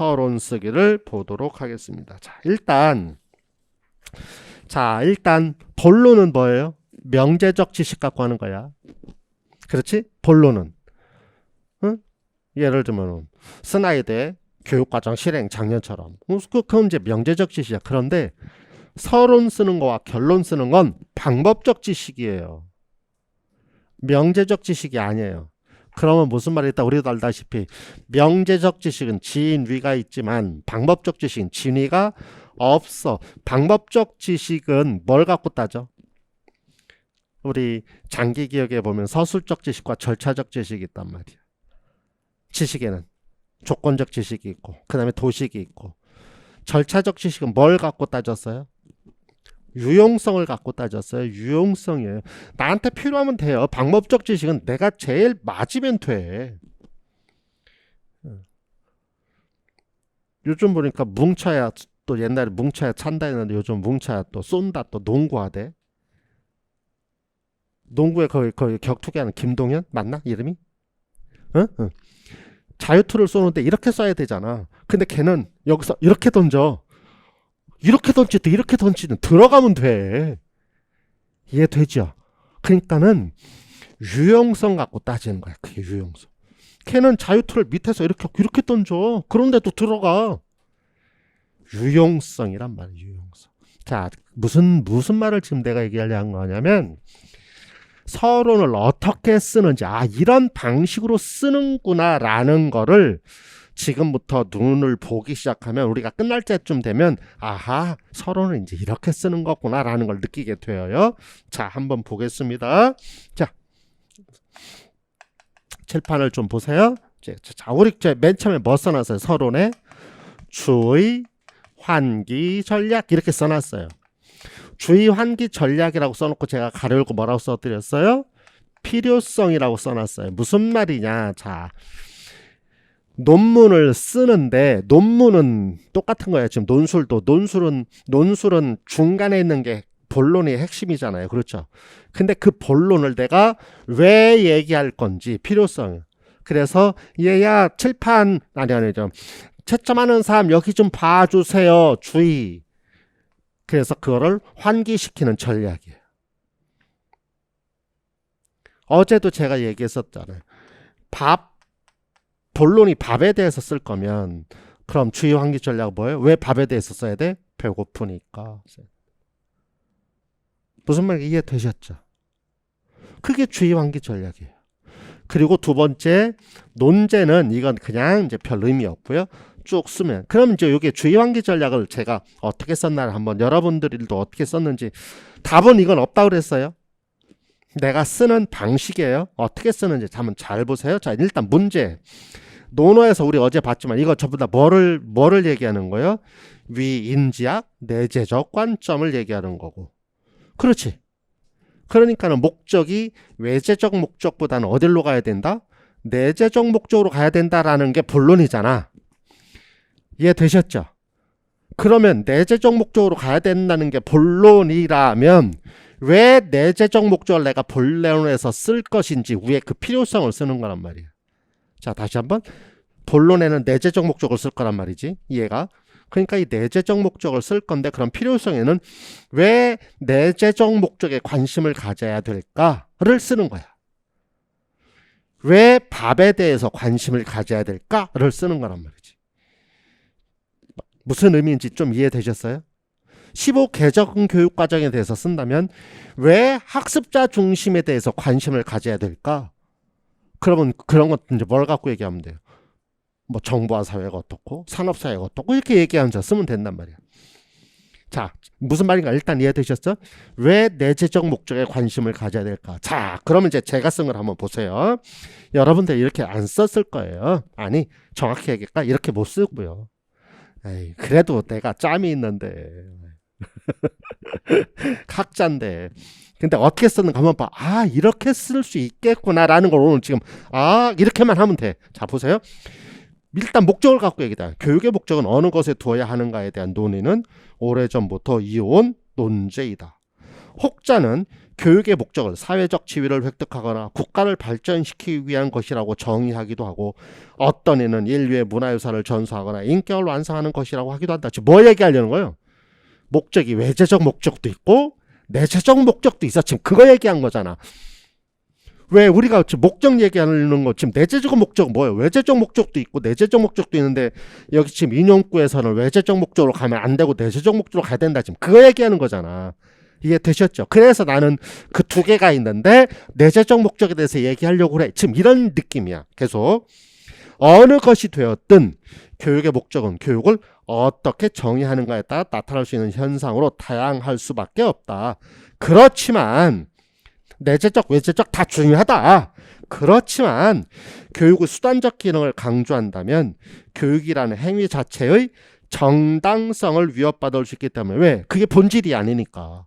서론 쓰기를 보도록 하겠습니다. 자, 일단 자, 일단 본론은 뭐예요? 명제적 지식 갖고 하는 거야. 그렇지? 본론은 응? 예를 들면 스나이드의 교육과정 실행 작년처럼 어, 그- 그건 이제 명제적 지식이야. 그런데 서론 쓰는 거와 결론 쓰는 건 방법적 지식이에요. 명제적 지식이 아니에요. 그러면 무슨 말이 있다? 우리도 알다시피 명제적 지식은 진위가 있지만 방법적 지식은 진위가 없어. 방법적 지식은 뭘 갖고 따져? 우리 장기 기억에 보면 서술적 지식과 절차적 지식이 있단 말이야. 지식에는 조건적 지식이 있고 그 다음에 도식이 있고 절차적 지식은 뭘 갖고 따졌어요? 유용성을 갖고 따졌어요. 유용성이에요. 나한테 필요하면 돼요. 방법적 지식은 내가 제일 맞으면 돼. 어. 요즘 보니까 뭉쳐야 또 옛날에 뭉쳐야 찬다 했는데 요즘 뭉쳐야 또 쏜다 또 농구하대. 농구에 거의 거의 격투기 하는 김동현 맞나 이름이? 응? 응. 자유투를 쏘는데 이렇게 쏴야 되잖아. 근데 걔는 여기서 이렇게 던져. 이렇게 던지든 이렇게 던지든 들어가면 돼. 이해되죠? 그러니까는 유용성 갖고 따지는 거야. 그게 유용성. 걔는 자유투를 밑에서 이렇게 이렇게 던져. 그런데도 들어가. 유용성이란 말이야. 유용성. 자, 무슨 무슨 말을 지금 내가 얘기하려는 거냐면 서론을 어떻게 쓰는지 아 이런 방식으로 쓰는구나라는 거를 지금부터 눈을 보기 시작하면 우리가 끝날 때쯤 되면 아하 서론을 이제 이렇게 쓰는 거구나라는 걸 느끼게 되어요. 자 한번 보겠습니다. 자 칠판을 좀 보세요. 자, 자 우리 맨 처음에 뭐 써놨어요? 서론에 주의 환기 전략 이렇게 써놨어요. 주의 환기 전략이라고 써놓고 제가 가려고 뭐라고 써드렸어요? 필요성이라고 써놨어요. 무슨 말이냐? 자, 논문을 쓰는데 논문은 똑같은 거예요. 지금 논술도 논술은 논술은 중간에 있는 게 본론이 핵심이잖아요. 그렇죠? 근데 그 본론을 내가 왜 얘기할 건지 필요성. 그래서 얘야 칠판 아니 아니 좀 채점하는 사람 여기 좀 봐주세요. 주의. 그래서 그거를 환기시키는 전략이에요. 어제도 제가 얘기했었잖아요. 밥 본론이 밥에 대해서 쓸 거면 그럼 주의 환기 전략 뭐예요? 왜 밥에 대해서 써야 돼? 배고프니까. 무슨 말인지 이해되셨죠? 그게 주의 환기 전략이에요. 그리고 두 번째 논제는 이건 그냥 이제 별 의미 없고요. 쭉 쓰면 그럼 이제 이게 주의 환기 전략을 제가 어떻게 썼나를 한번 여러분들도 어떻게 썼는지 답은 이건 없다고 그랬어요. 내가 쓰는 방식이에요. 어떻게 쓰는지 한번 잘 보세요. 자, 일단 문제. 논어에서 우리 어제 봤지만 이거 전부 다 뭐를 뭐를 얘기하는 거예요? 위인지학 내재적 관점을 얘기하는 거고. 그렇지. 그러니까는 목적이 외재적 목적보다는 어디로 가야 된다? 내재적 목적으로 가야 된다라는 게 본론이잖아. 이해 되셨죠? 그러면 내재적 목적으로 가야 된다는 게 본론이라면 왜 내재적 목적을 내가 본론에서 쓸 것인지 위에 그 필요성을 쓰는 거란 말이에요. 자, 다시 한번 본론에는 내재적 목적을 쓸 거란 말이지. 이해가? 그러니까 이 내재적 목적을 쓸 건데 그런 필요성에는 왜 내재적 목적에 관심을 가져야 될까를 쓰는 거야. 왜 밥에 대해서 관심을 가져야 될까를 쓰는 거란 말이지. 무슨 의미인지 좀 이해되셨어요? 15 개정 교육 과정에 대해서 쓴다면 왜 학습자 중심에 대해서 관심을 가져야 될까? 그러면 그런 것 이제 뭘 갖고 얘기하면 돼요? 뭐 정보화 사회가 어떻고 산업 사회가 어떻고 이렇게 얘기하면서 쓰면 된단 말이야. 자, 무슨 말인가 일단 이해되셨죠? 왜 내재적 목적에 관심을 가져야 될까? 자, 그러면 이제 제가 쓴 걸 한번 보세요. 여러분들 이렇게 안 썼을 거예요. 아니, 정확히 얘기할까? 이렇게 못 쓰고요. 에이, 그래도 내가 짬이 있는데. 학자인데. 근데 어떻게 썼는가 한번 봐. 아, 이렇게 쓸 수 있겠구나라는 걸 오늘 지금, 아, 이렇게만 하면 돼. 자, 보세요. 일단 목적을 갖고 얘기다. 교육의 목적은 어느 것에 두어야 하는가에 대한 논의는 오래전부터 이어온 논제이다. 혹자는 교육의 목적은 사회적 지위를 획득하거나 국가를 발전시키기 위한 것이라고 정의하기도 하고 어떤 이는 인류의 문화유산을 전수하거나 인격을 완성하는 것이라고 하기도 한다. 지금 뭐 얘기하려는 거예요? 목적이 외재적 목적도 있고 내재적 목적도 있어. 지금 그거 얘기한 거잖아. 왜 우리가 지금 목적 얘기하는 거 지금 내재적 목적은 뭐예요? 외재적 목적도 있고 내재적 목적도 있는데 여기 지금 인용구에서는 외재적 목적으로 가면 안 되고 내재적 목적으로 가야 된다. 지금 그거 얘기하는 거잖아. 이해 되셨죠? 그래서 나는 그 두 개가 있는데 내재적 목적에 대해서 얘기하려고 그래. 지금 이런 느낌이야. 계속 어느 것이 되었든 교육의 목적은 교육을 어떻게 정의하는가에 따라 나타날 수 있는 현상으로 다양할 수밖에 없다. 그렇지만 내재적, 외재적 다 중요하다. 그렇지만 교육의 수단적 기능을 강조한다면 교육이라는 행위 자체의 정당성을 위협받을 수 있기 때문에 왜? 그게 본질이 아니니까.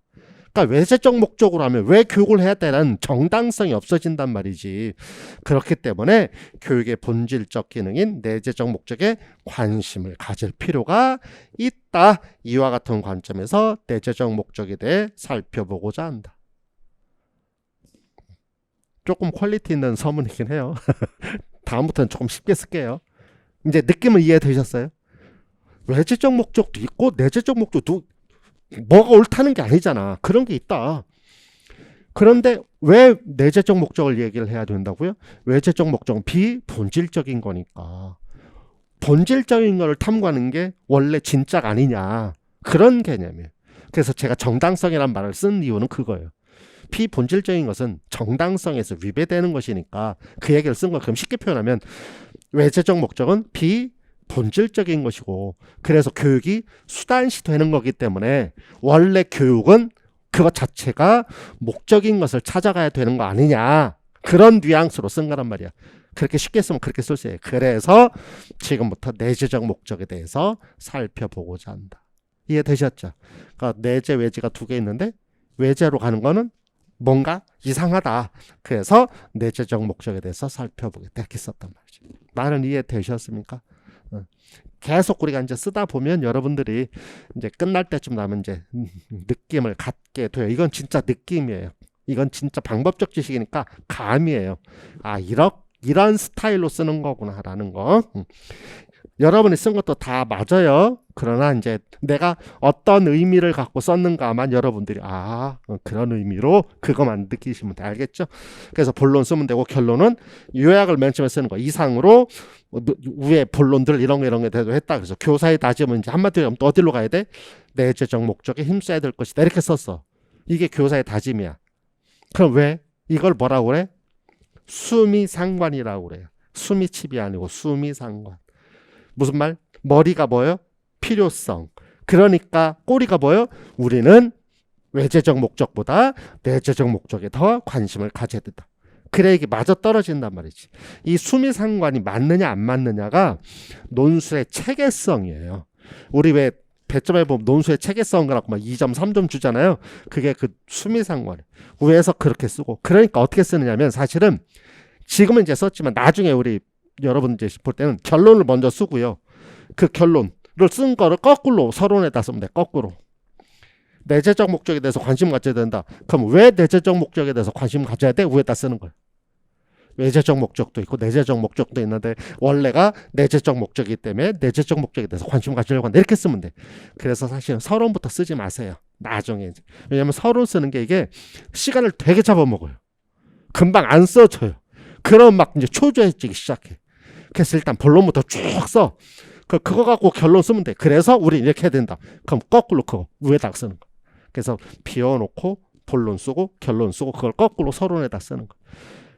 그러니까 외세적 목적으로 하면 왜 교육을 해야 되는 정당성이 없어진단 말이지. 그렇기 때문에 교육의 본질적 기능인 내재적 목적에 관심을 가질 필요가 있다. 이와 같은 관점에서 내재적 목적에 대해 살펴보고자 한다. 조금 퀄리티 있는 서문이긴 해요. 다음부터는 조금 쉽게 쓸게요. 이제 느낌은 이해되셨어요? 외재적 목적도 있고 내재적 목적도 뭐가 옳다는 게 아니잖아. 그런 게 있다. 그런데 왜 내재적 목적을 얘기를 해야 된다고요? 외재적 목적은 비본질적인 거니까. 본질적인 거를 탐구하는 게 원래 진짜가 아니냐. 그런 개념이에요. 그래서 제가 정당성이란 말을 쓴 이유는 그거예요. 비본질적인 것은 정당성에서 위배되는 것이니까 그 얘기를 쓴 거 그럼 쉽게 표현하면 외재적 목적은 비 본질적인 것이고 그래서 교육이 수단시 되는 거기 때문에 원래 교육은 그것 자체가 목적인 것을 찾아가야 되는 거 아니냐 그런 뉘앙스로 쓴 거란 말이야 그렇게 쉽게 쓰면 그렇게 쓸 수 있어요 그래서 지금부터 내재적 목적에 대해서 살펴보고자 한다 이해되셨죠? 그러니까 내재 외재가 두 개 있는데 외재로 가는 거는 뭔가 이상하다. 그래서 내재적 목적에 대해서. 이렇게 썼단 말이죠. 말은 이해되셨습니까? 어. 계속 우리가 이제 쓰다 보면 여러분들이 이제 끝날 때쯤 나면 이제 느낌을 갖게 돼요. 이건 진짜 느낌이에요. 이건 진짜 방법적 지식이니까 감이에요. 아, 이런 이런 스타일로 쓰는 거구나라는 거. 음. 여러분이 쓴 것도 다 맞아요. 그러나 이제 내가 어떤 의미를 갖고 썼는가만 여러분들이 아 어, 그런 의미로 그것만 느끼시면 돼 알겠죠? 그래서 본론 쓰면 되고 결론은 요약을 맨 처음에 쓰는 거 이상으로 뭐 위에 본론들 이런 거 이런 게 대도 했다 그래서 교사의 다짐은 이제 한마디로 하면 또 어디로 가야 돼? 내재적 목적에 힘써야 될 것이다 이렇게 썼어. 이게 교사의 다짐이야. 그럼 왜 이걸 뭐라고 그래? 수미상관이라고 그래요. 수미칩이 아니고 수미상관. 무슨 말? 머리가 뭐예요? 필요성. 그러니까 꼬리가 뭐예요? 우리는 외재적 목적보다 내재적 목적에 더 관심을 가져야 된다. 그래 이게 맞아 떨어진단 말이지. 이 수미 상관이 맞느냐 안 맞느냐가 논술의 체계성이에요. 우리 왜 배점에 보면 논술의 체계성 그라고 막 2점, 3점 주잖아요. 그게 그 수미 상관. 위에서 그렇게 쓰고. 그러니까 어떻게 쓰느냐면 사실은 지금은 이제 썼지만 나중에 우리 여러분 이제 볼 때는 결론을 먼저 쓰고요. 그 결론을 쓴 거를 거꾸로 서론에다 쓰면 돼. 거꾸로. 내재적 목적에 대해서 관심 가져야 된다. 그럼 왜 내재적 목적에 대해서 관심 가져야 돼? 위에다 쓰는 거야. 외재적 목적도 있고 내재적 목적도 있는데 원래가 내재적 목적이기 때문에 내재적 목적에 대해서 관심 가지려고 한다. 이렇게 쓰면 돼. 그래서 사실은 서론부터 쓰지 마세요. 나중에 이제. 왜냐면 서론 쓰는 게 이게 시간을 되게 잡아먹어요. 금방 안 써져요. 그럼 막 이제 초조해지기 시작해. 그래서 일단 본론부터 쭉 써. 그, 그거 갖고 결론 쓰면 돼. 그래서 우리 이렇게 해야 된다. 그럼 거꾸로 그거 위에다 쓰는 거. 그래서 비워놓고 본론 쓰고 결론 쓰고 그걸 거꾸로 서론에다 쓰는 거.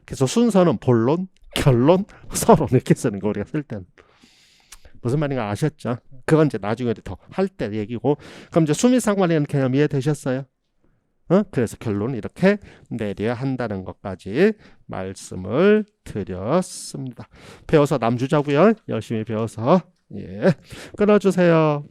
그래서 순서는 본론, 결론, 서론 이렇게 쓰는 거 우리가 쓸 때는. 무슨 말인가 아셨죠? 그건 이제 나중에 더 할 때 얘기고. 그럼 이제 수미상관이라는 개념 이해되셨어요? 어? 그래서 결론은 이렇게 내려야 한다는 것까지 말씀을 드렸습니다. 배워서 남주자고요. 열심히 배워서 예 끊어주세요.